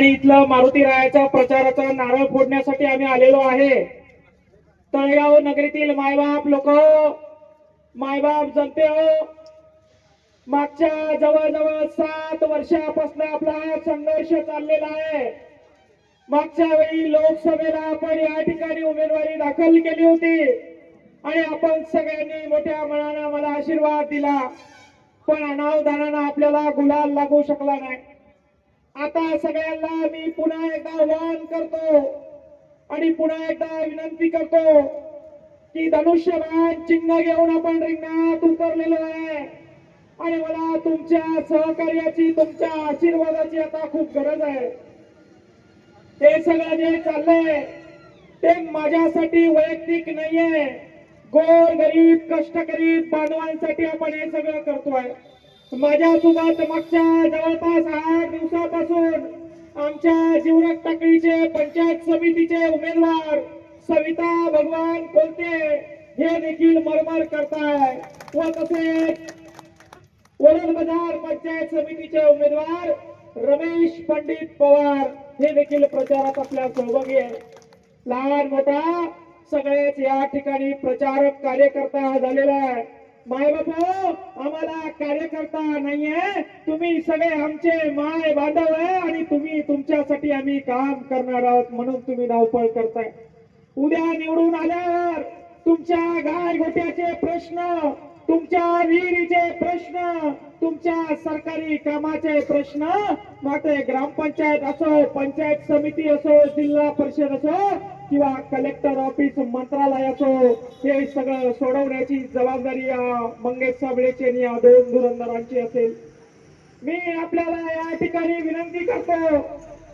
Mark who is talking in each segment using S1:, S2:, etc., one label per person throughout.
S1: आणि इथला मारुती रायाच्या प्रचाराचा नारळ फोडण्यासाठी आम्ही आलेलो आहे. तळेगाव नगरीतील मायबाप लोक मायबाप जनते हो मागच्या जवळजवळ सात वर्षापासून आपला हा संघर्ष चाललेला आहे. मागच्या वेळी लोकसभेला आपण या ठिकाणी उमेदवारी दाखल केली होती आणि आपण सगळ्यांनी मोठ्या मनानं मला आशीर्वाद दिला. पण अनावधानानं आपल्याला गुलाल लागू शकला नाही. आता सगळ्यांना मी पुन्हा एकदा आवाहन करतो आणि पुन्हा एकदा विनंती करतो की धनुष्यबाण चिन्ह घेऊन आपण रिंगणात उतरलेलो आहे. आणि मला तुमच्या सहकार्याची तुमच्या आशीर्वादाची आता खूप गरज आहे. ते सगळं जे चाललंय ते माझ्यासाठी वैयक्तिक नाहीये. गोर गरीब कष्टकरी बांधवांसाठी आपण हे सगळं करतोय. माझ्या सोबत मागच्या जवळपास आठ दिवसापासून आमच्या जीवरक टाकळीचे पंचायत समितीचे उमेदवार सविता भगवान कोलते हे देखील मरमर करताय. व तसेच ओरड बाजार पंचायत समितीचे उमेदवार रमेश पंडित पवार हे देखील प्रचारात आपल्या सहभागी आहे लहान मोठा सगळेच या ठिकाणी प्रचारक कार्यकर्ता झालेला आहे. माय बापू आम्हाला कार्यकर्ता नाहीये. तुम्ही सगळे आमचे माय बांधव आहे आणि तुम्ही तुमच्यासाठी आम्ही काम करणार आहोत म्हणून तुम्ही धावपळ करताय. उद्या निवडून आल्यावर तुमच्या गाय गोट्याचे प्रश्न तुमच्या विहिरीचे प्रश्न तुमच्या सरकारी कामाचे प्रश्न मग ते ग्रामपंचायत असो पंचायत समिती असो जिल्हा परिषद असो किंवा कलेक्टर ऑफिस मंत्रालय असो हे सगळं सोडवण्याची जबाबदारी या मंगेश साबळेची आणि या दोन धुरंधरांची असेल. मी आपल्याला या ठिकाणी विनंती करतो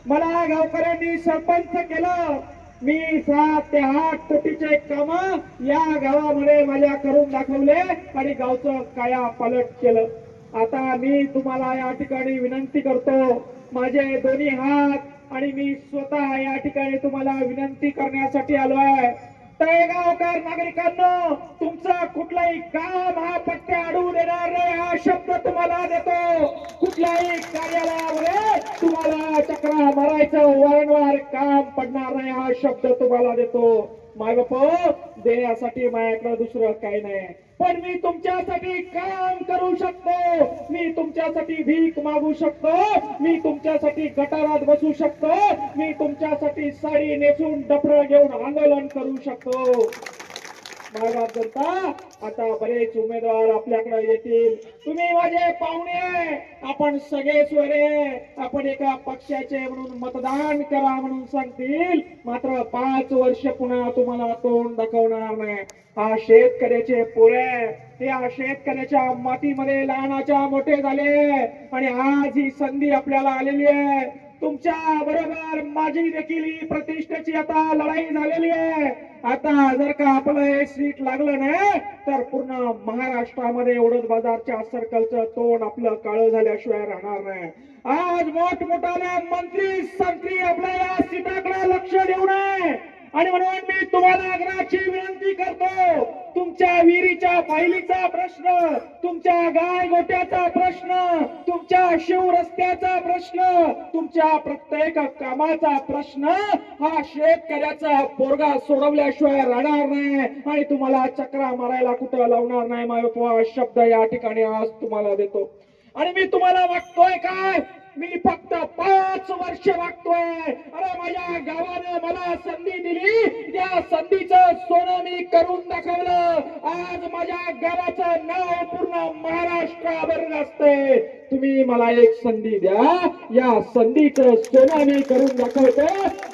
S1: मला गावकऱ्यांनी सरपंच केलं मी सात ते आठ कोटीचे काम या गावामध्ये माझ्या करून दाखवले आणि गावचं काया पालट केलं. आता मी तुम्हाला या ठिकाणी विनंती करतो माझे दोन्ही हात आणि मी स्वतः या ठिकाणी तुम्हाला विनंती करण्यासाठी आलो आहे तळेगावकर नागरिकांनो तुमचं कुठलाही काम हा पट्ट्या अडवून येणार नाही हा शब्द तुम्हाला देतो. कुठल्याही कार्यालयामध्ये तुम्हाला चक्रा मारायचं वारंवार काम पडणार नाही हा शब्द तुम्हाला देतो. माय बाप देण्यासाठी माझ्याकडे दुसरं काही नाही. पण मी तुमच्यासाठी काम करू शकतो. मी तुमच्यासाठी भीक मागू शकतो. मी तुमच्यासाठी गटारात बसू शकतो. मी तुमच्यासाठी साडी नेसून डफर घेऊन आंदोलन करू शकतो. माझा जनता आता बरेच उमेदवार आपल्याकडे येतील. तुम्ही माझे पाहुणे आपण सगळे स्वरे आपण एका पक्षाचे म्हणून मतदान करा म्हणून सांगतील. मात्र पाच वर्ष पुन्हा तुम्हाला तोंड दाखवणार नाही. हा शेतकऱ्याचे पोरे या शेतकऱ्याच्या मातीमध्ये लहानाच्या मोठे झाले. आणि आज ही संधी आपल्याला आलेली आहे. तुमच्या बरोबर माझी देखील ही प्रतिष्ठेची आता लढाई झालेली आहे. आता जर का आपलं हे सीट लागलं नाही तर पूर्ण महाराष्ट्रामध्ये एवढंच बाजारच्या सर्कलचं तोंड आपलं काळं झाल्याशिवाय राहणार नाही. आज मोठमोठाले मंत्री संत्री आपल्या या सीटाकडे लक्ष देऊ नये. आणि म्हणून मी तुम्हाला आग्रहाची विनंती करतो तुमच्या विहिरीच्या पायलीचा प्रश्न तुमच्या गाय गोट्याचा प्रश्न तुमच्या शिव रस्त्याचा प्रश्न तुमच्या प्रत्येक कामाचा प्रश्न हा शेतकऱ्याचा पोरगा सोडवल्याशिवाय राहणार नाही आणि तुम्हाला चक्रा मारायला कुठं लावणार नाही माझा शब्द या ठिकाणी आज तुम्हाला देतो. आणि मी तुम्हाला वागतोय काय? मी फक्त पाच वर्ष वागतोय. अरे माझ्या गावानं मला संधी दिली. त्या संधीचं सोनं मी करून दाखवलं. आज माझ्या गावाचं नाव पूर्ण महाराष्ट्रावर असते तुम्ही मला एक संधी द्या. या संधीचं सोनं मी करून दाखवतो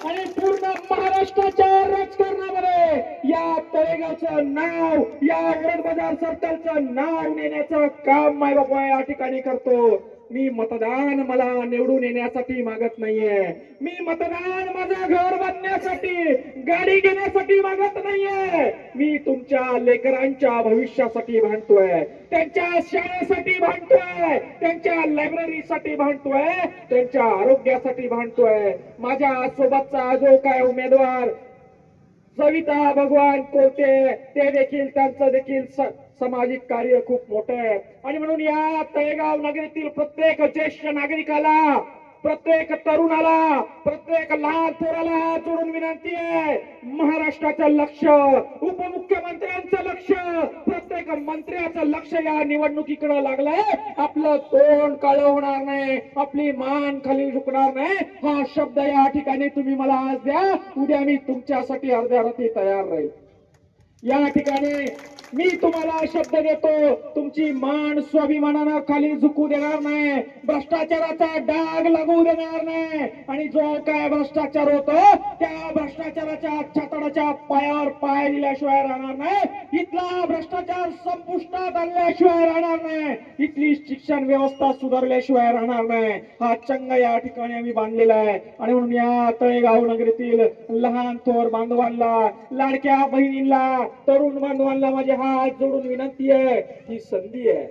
S1: आणि पूर्ण महाराष्ट्राच्या राजकारणामध्ये या तळेगावचं नाव या वडद बाजार सरकारचं नाव नेण्याचं काम माय बाबा या ठिकाणी करतो. मी मतदान मला निवडून येण्यासाठी मागत नाहीये. मी मतदान माझं घर बांधण्यासाठी गाडी घेण्यासाठी मागत नाहीये. मी तुमच्या लेकरांच्या भविष्यासाठी भांडतोय. त्यांच्या शाळेसाठी भांडतोय. त्यांच्या लायब्ररीसाठी भांडतोय. त्यांच्या आरोग्यासाठी भांडतोय. माझ्या सोबतचा जो काय उमेदवार सविता भगवान कोते ते देखील त्यांचं देखील स- सामाजिक कार्य खूप मोठं आहे. आणि म्हणून या तळेगाव नगरीतील प्रत्येक ज्येष्ठ नागरिकाला प्रत्येक तरुणाला प्रत्येक लहान पोराला जोडून विनंती आहे. महाराष्ट्राचं लक्ष उपमुख्यमंत्र्यांचं लक्ष प्रत्येक मंत्र्याचं लक्ष या निवडणुकीकडे लागलंय. आपलं तोंड काळ होणार नाही आपली मान खाली झुकणार नाही. हा शब्द या ठिकाणी तुम्ही मला आज द्या. उद्या मी तुमच्यासाठी अर्ध्या रात्री तयार राहील. या ठिकाणी मी तुम्हाला शब्द देतो तुमची मान स्वाभिमानानं खाली झुकू देणार नाही. भ्रष्टाचाराचा डाग लागू देणार नाही. आणि जो काय भ्रष्टाचार होतो त्या भ्रष्टाचाराच्या छातडाच्या पायावर पाय दिल्याशिवाय राहणार नाही. इथला भ्रष्टाचार संपुष्टात आणल्याशिवाय राहणार नाही. इथली शिक्षण व्यवस्था सुधारल्याशिवाय राहणार नाही. हा चंग या ठिकाणी आम्ही बांधलेला आहे. आणि म्हणून या तळेगाव नगरीतील लहान थोर बांधवांना लाडक्या बहिणींना तरुण बांधवांना माझे हात जोडून विनंती आहे. ही संधी आहे.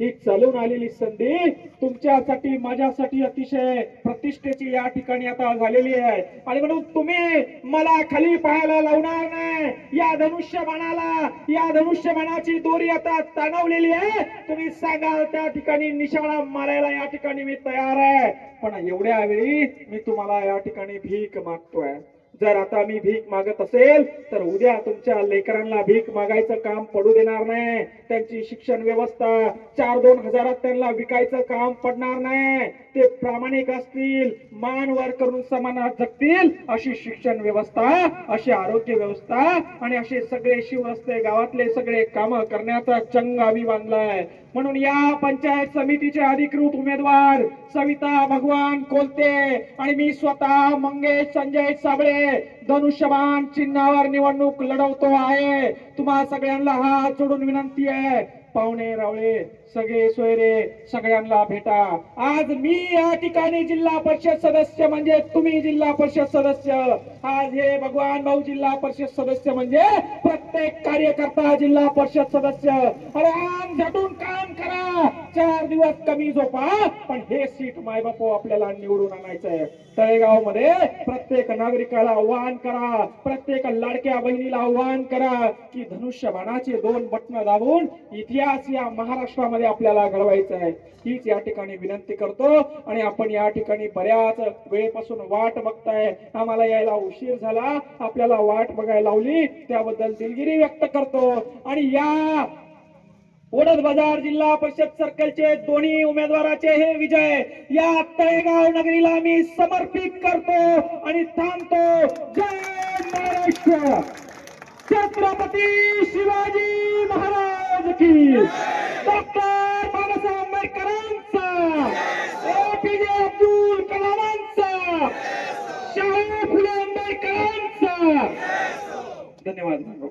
S1: ही चालून आलेली संधी तुमच्यासाठी माझ्यासाठी अतिशय प्रतिष्ठेची या ठिकाणी आता झालेली आहे. आणि म्हणून तुम्ही मला खाली पाहायला लावणार नाही. या धनुष्यबाणाला या धनुष्यबाणाची दोरी आता ताणवलेली आहे. तुम्ही सांगाल त्या ठिकाणी निशाणा मारायला या ठिकाणी मी तयार आहे. पण एवढ्या वेळी मी तुम्हाला या ठिकाणी भीक मागतोय. जर आता मी भीक मागत असेल तर उद्या तुमच्या लेकरांना भीक मागायचं काम पडू देणार नाही. त्यांची शिक्षण व्यवस्था चार दोन हजारात त्यांना विकायचं काम पडणार नाही. ते प्रामाणिक असतील मान वर करून समानात जगतील अशी शिक्षण व्यवस्था अशी आरोग्य व्यवस्था आणि असे सगळे शिवरस्ते गावातले सगळे काम करण्याचा चंग आम्ही बांधलाय. म्हणून या पंचायत समितीचे अधिकृत उमेदवार सविता भगवान कोलते आणि मी स्वतः मंगेश संजय साबळे धनुष्यबाण चिन्हावर निवडणूक लढवतो आहे. तुम्हा सगळ्यांना हात जोडून विनंती आहे. पाहुणे रावळे सगळे सोयरे सगळ्यांना भेटा. आज मी या ठिकाणी जिल्हा परिषद सदस्य म्हणजे तुम्ही जिल्हा परिषद सदस्य. आज हे भगवान भाऊ जिल्हा परिषद सदस्य म्हणजे प्रत्येक कार्यकर्ता जिल्हा परिषद सदस्य. अरे आम झटून काम करा. चार दिवस कमी झोपा पण हे सीट मायबापू आपल्याला निवडून आणायचं आहे तळेगावमध्ये प्रत्येक नागरिकाला आव्हान करा प्रत्येक लाडक्या बहिणीला आव्हान करा की धनुष्यबाणाचे दोन बटन दाबून इतिहास या महाराष्ट्रामध्ये आपल्याला घडवायचा आहे हीच या ठिकाणी विनंती करतो आणि आपण या ठिकाणी बऱ्याच वेळेपासून वाट बघताय. आम्हाला यायला उशीर झाला आपल्याला वाट बघायला लावली त्याबद्दल दिलगिरी व्यक्त करतो. आणि या ओढत बाजार जिल्हा परिषद सर्कलचे दोन्ही उमेदवाराचे हे विजय. या तळेगाव नगरीला मी समर्पित करतो आणि थांबतो. जय महाराष्ट्र. छत्रपती शिवाजी महाराज की. डॉक्टर बाबासाहेब आंबेडकरांचा. एपीजे अब्दुल कलामांचा. शाहू फुले आंबेडकरांचा. धन्यवाद.